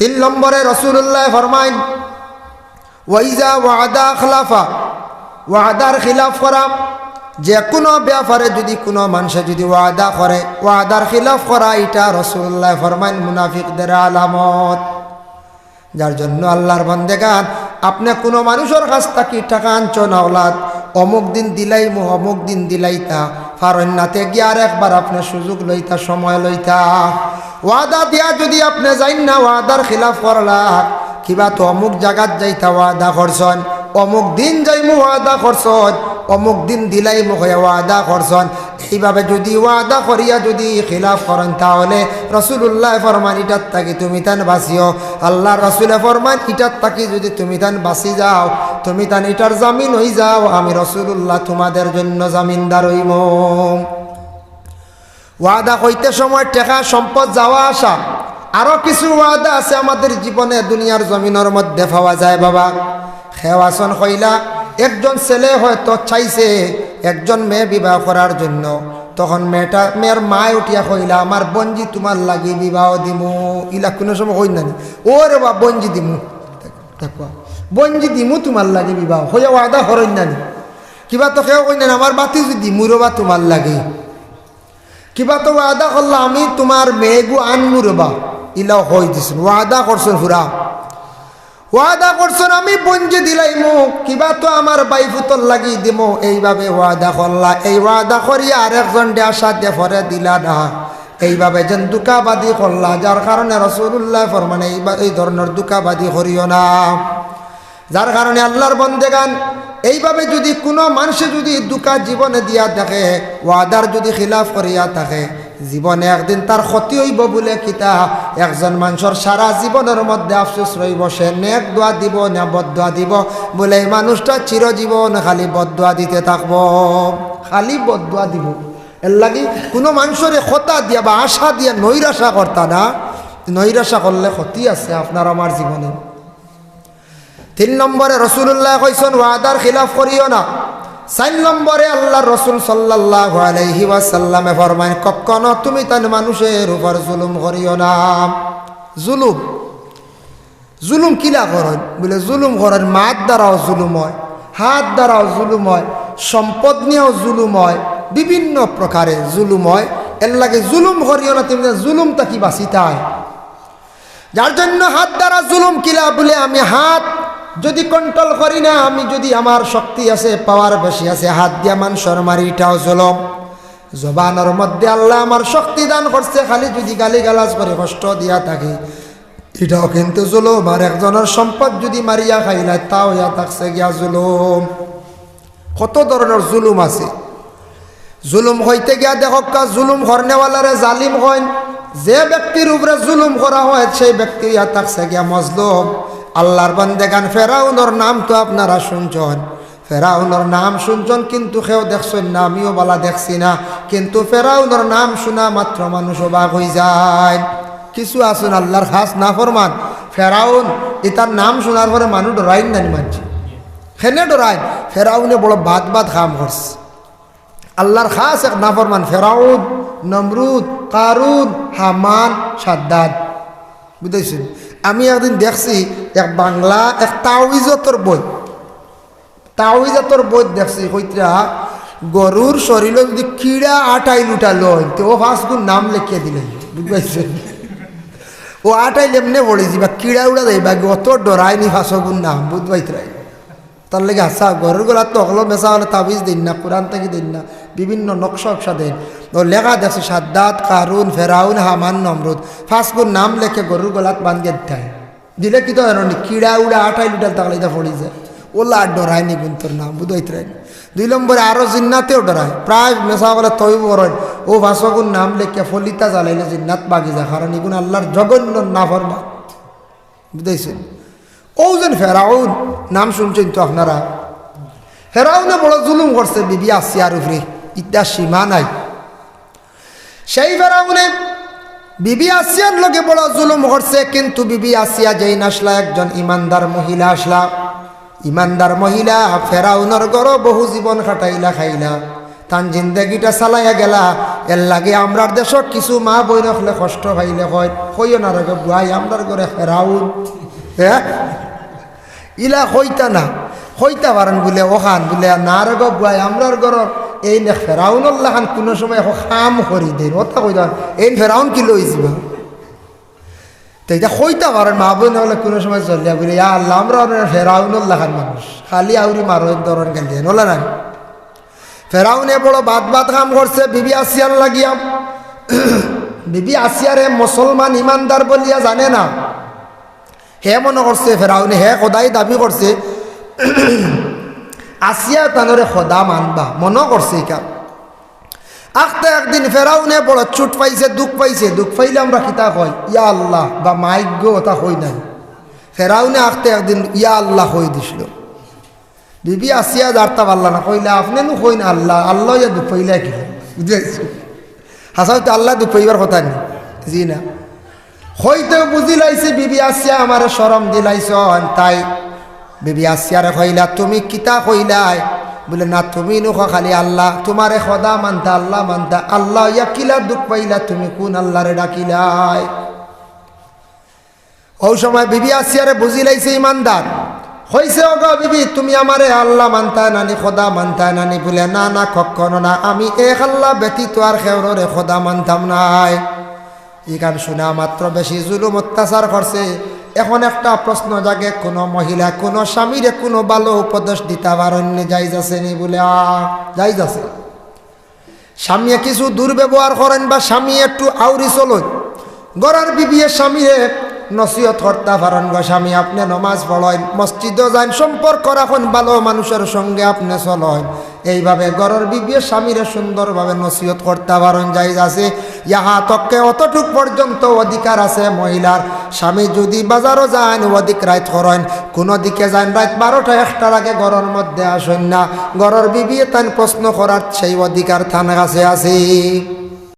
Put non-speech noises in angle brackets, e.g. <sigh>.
তিন নম্বরে রসুল্লাহ ফরমাইন, ওয়াইজা ওয়াদা খলাফা ওয়াদার খিলাফ করা। যে কোনো ব্যাপারে যদি কোনো মানুষে যদি ওয়াদা করে, ওয়াদার খিলাফ করা, এটা রসুল্লাহ ফরমাইন মুনাফিকদের আলামত। যার জন্য আল্লাহর বন্দেগান, আপনি কোনো মানুষের কাছ থাকি টাকা আনছন আওলাদ অমুক দিন দিলাই মো অমুক দিন দিলাইতা ফারণ্যাতে গিয়ে আর একবার আপনি সুযোগ লইতা, সময় লইতা। ওয়াদা দিয়া যদি আপনি যাইন না, ওয়াদার খিলাফ করলা। কিবা তো অমুক জায়গাত যাইতা ওয়াদা করছন, অমুক দিন যাইমু ওয়াদা করছন, অমুক দিন দিলাই মুখ ওয়াদা করছন। এইভাবে যদি ওয়াদা করিয়া যদি খিলাফ করেন, তাহলে রসুল্লাহ ফরমান ইটার থাকি তুমি তান বাঁচিও। আল্লাহ রসুলে ফরমান ইটার থাকি যদি তুমি তান বাঁচি যাও, তুমি তান ইটার জামিন হই যাও, আমি রসুল্লাহ তোমাদের জন্য জামিনদার হইম। ওয়াদা হইতে সময় টেকা সম্পদ যাওয়া আসা। আরও কিছু ওয়াদা আছে আমাদের জীবনে, দুনিয়ার জমিনের মধ্যে পাওয়া যায় বাবা। খেওয়াসন হইলা একজন ছেলে হয়তো চাইছে একজন মেয়ে বিবাহ করার জন্য। তখন মেয়েটা, মেয়ের মায় উঠিয়া কইলা, আমার বঞ্জি তোমার লাগি বিবাহ দিমু। ইলা কোনো সময় হই নানি ও রে বা বঞ্জি দিমু। দেখো, বঞ্জি দিমু তোমার লাগে বিবাহ। হইয়া ওয়াদা হরই নানি কিবা তো কেউ কই আমার বাতি যদি মুরো বা তোমার লাগে। কিবা তো ওয়াদা করলা, আমি তোমার মেয়েগু আনমু বা ইলাও হই দিছিল ওয়াদা করছেন হুরা ওয়াদা করছেন, আমি বঞ্জে দিলাই মুখ কিবা তো আমার বাইফুতর লাগি দিমো। এইভাবে ওয়াদা করলা। এই ওয়াদা করিয়া আর একজন আশা দিয়ে ফরে দিলা না। এইভাবে যেন দুকাবাদি করলা, যার কারণে রসুল্লাহ ফরমানে এইবার এই ধরনের দুকাবাদি করিও না। যার কারণে আল্লাহর বন্দেগান। এইভাবে যদি কোনো মানুষে যদি দুকা জীবনে দিয়া থাকে, ওয়াদার যদি খিলাফ করিয়া থাকে, জীবনে একদিন তার ক্ষতি হইব বলে কিতা একজন মানুষের সারা জীবনের মধ্যে আফসোস রইব, সে নেক দোয়া দিব, না বদোয়া দিব বলে এই মানুষটা চিরজীবন খালি বদোয়া দিতে থাকব। খালি বদোয়া দিব। এর লাগি কোনো মানুষের খতা দিয়া বা আশা দিয়া নৈরাশা করতা না। নৈরাশা করলে ক্ষতি আছে আপনার আমার জীবনে। তিন নম্বরে রসুল্লাহ কইসন, ওয়াদার খিলাফ করিও না। চার নম্বরে আল্লাহ রসুল সাল্লাহ আলহি ওয়াসাল্লামে ফরমাইন, কখনো তুমি তান মানুষের উপর জুলুম করিও না। জুলুম? জুলুম কিলা করেন? বলে, জুলুম করেন মাত দ্বারাও জুলুম হয়, হাত দ্বারাও জুলুম হয়, সম্পদ নিয়েও জুলুম হয়, বিভিন্ন প্রকারে জুলুম হয়। এর লাগে জুলুম করিও না তুমি জুলুমটা কি বাঁচিতায় যার জন্য হাত দ্বারা জুলুম কিলা বলে আমি হাত যদি কন্ট্রোল করি না, আমি যদি আমার শক্তি আছে পাওয়ার বেশি আছে, হাত দিয়া মানুষের মারি এটাও জলম। জবানের মধ্যে আল্লাহ আমার শক্তি দান করছে, খালি যদি গালি গালাজ করে, কষ্ট দিয়া থাকে, এটাও কিন্তু জুলুম। আর একজনের সম্পদ যদি মারিয়া খাইলাই তাও ইয়া থাকছে গিয়া জুলুম। কত ধরনের জুলুম আছে? জুলুম হইতে গিয়া দেখক জুলুম হরনেওয়ালারে জালিম হয় যে ব্যক্তির উপরে জুলুম করা হয়, সেই ব্যক্তি ইয়া থাকছে গিয়া মজলুম। আল্লাহর বান্দেগান ফেরাউনর নাম তো আপনারা শুনছেন। ফেরাউনর নাম শুনছেন, কিন্তু কেউ দেখছেন না, আমিও বলা দেখছি না। কিন্তু ফেরাউনর নাম শোনা মাত্র মানুষ অবাক হয়ে যায়। কিছু আসুন আল্লাহর খাস না ফরমান। ফেরাউন এটার নাম শোনার পরে মানুষ ডরাইন না মানছে। খেনে ডরাইন? ফেরাউনে বড় বাদ বাদ খাম করছে। আল্লাহর খাস এক নাফরমান ফেরাউন, নমরুদ, কারুন, হামান, সাদ্দাদ। বুঝেছেন? আমি একদিন দেখছি এক বাংলা, এক তাওইজতর বই। তাওইজাতর বই দেখছি, কইতরা, গরুর শরীরে যদি কিড়া আটাই লুটা লয় তো ও ফাঁস গুণ নাম লিখিয়ে দিলেন বুঝতে ও আটাই লেমনে পড়েছি, বা কিড়া উড়া দেয়, বা অত ডরায়নি ফাঁস গুণ নাম, বুঝবাইতরাই। তার লেগে আসা গরুর গোলা তো অগলো মেশা হলে তাবিজ দিন না, কোরআন থেকে দিন না, বিভিন্ন নকশা উকশা দেন। লেখা দেখছে সাদ্দাত কারুন ফেরাউন হামান নমরুদ ফাঁসগুর নাম লেখে গরুর গলাত বান্ধিয়ে দিতে দিলে কি তো জানি কিড়া উড়া আঠাই লুটাল তাকলে এটা পড়ি যায় ওলা ডরায় নি গুণ তোর নাম বুঝাইতে রায় দুই নম্বরে আরও জিন্নাতেও ডরায় প্রায় মেশা গলে তৈ বরণ ও ভাষাগুন নাম লেখে ফলিতা জ্বালাইলে জিন্নাত বাগি যায় কারণ এগুন আল্লাহর জঘন্য না ফরমা বুঝাইছেন ও যেন ফেরাউন নাম শুনছেন তো আপনারা ফেরাউনে বড় জুলুম করছে বিবি আসিয়ার উপরে ইত্যা সীমা নাই সেই ফেরাউনে বিবি আসিয়ার লোকে বড় জুলুম করছে কিন্তু বিবি আসিয়া যেই নাসলা, একজন ইমানদার মহিলা আসলা। ইমানদার মহিলা ফেরাউনের গড় বহু জীবন খাটাইলা খাইলা। তান জিন্দগিটা চালাইয়া গেলা। এর লাগে আমরার দেশ কিছু মা বই রাখলে কষ্ট পাইলে হয় কইও না রে বুয়াই, আমরার ঘরে ফেরাউন। হ্যাঁ? ইলা হইতা না হইতা পারেন বলে ওখান বলে, না রে বুয়াই, আমরার ঘর এই নে ফেরাউন খান কোনো সময় খাম করি দেন। ওটা কইতা এই ফেরাউন কি লইছিবা তো এটা হইতা পারেন মা বই নহলে কোনো সময় চলিয়া বলে ইয়া আল্লাহ, আমরা ফেরাউন খান মানুষ। খালি আউরি মারো ধরন গেলে নলা নাই? ফেরাউনে বড় বাদ বাদ কাম করছে বিবি আসিয়ার লাগিয়া <clears throat> বিবি আসিয়ারে মুসলমান ইমানদার বলিয়া জানে না। হে মনে করছে ফেরাউনে হে সদাই দাবি করছে আসিয়া তানরে সদা মানবা মনে করছে ইকা আখতে একদিন ফেরাউনে বড় চুট পাইছে, দুঃখ পাইছে, দুঃখ পাইলে আমরা কিতা কয়, ইয়া আল্লাহ, বা মাইগ্য ওটা হই নাই। ফেরাউনে আখতে একদিন ইয়া আল্লাহ হই দিছিল। বিবি আসিয়া যারতা পারলা না কইলা আপনি নু কই না আল্লাহ আল্লাহ ইয়া দুঃখ পাইলা কি? বুঝাইছো হাসাও তো আল্লাহ দুঃখ পাইবার কথা নেই। জি না। হইতেও বুঝি লাইছে, বিবি আসিয়া আমার সরম দিলাইছ তাই বিবি আসিয়ারে কইলা তুমি কিতা কইলাই বলে না, তুমি নুখ খালি আল্লাহ, তোমারে সদা মানতা, আল্লাহ মানতা, আল্লাহ ইয়া কিলা দুঃখ পাইলা, তুমি কোন আল্লাহরে ডাকিলাই? ও সময় বিবি আসিয়ারে বুঝি লাইছে ইমানদার। হইছে অগ বিবি, তুমি আমারে আল্লাহ মানতায় নানি খোদা মানতায় নানি বলে না না, কখনো না, আমি এক আল্লাহ ব্যতীত আর খেউরে খোদা মানতাম নাই। এই গান শোনা মাত্র বেশি জুলুম অত্যাচার করছে। এখন একটা প্রশ্ন জাগে, কোনো মহিলা, কোনো স্বামীরে কোনো ভালো উপদেশ দিতে পারেন যাই যাচ্ছে নি বলে? আ যাই যাচ্ছে স্বামী কিছু দুর্ব্যবহার করেন বা স্বামী একটু আউরি চলুন। গড়ার বিবিয়ে স্বামীরে নসিহত পারেন গো স্বামী, আপনি নমাজ পড়েন, মসজিদও যান, সম্পর্ক রাখুন, ভালো মানুষের সঙ্গে আপনি চলেন। এইভাবে গরর বিবিয়ে স্বামীরে সুন্দরভাবে নসিহত করতে পারেন যাই আছে। ইহা তককে অতটুক পর্যন্ত অধিকার আছে মহিলার। স্বামী যদি বাজারও যান অধিক রাত করেন। কোনো দিকে যান, রাত বারোটা, একটার আগে গরর মধ্যে আসেন না। গরর বিবিয়ে তান প্রশ্ন করার সেই অধিকার থানা কাছে আছে।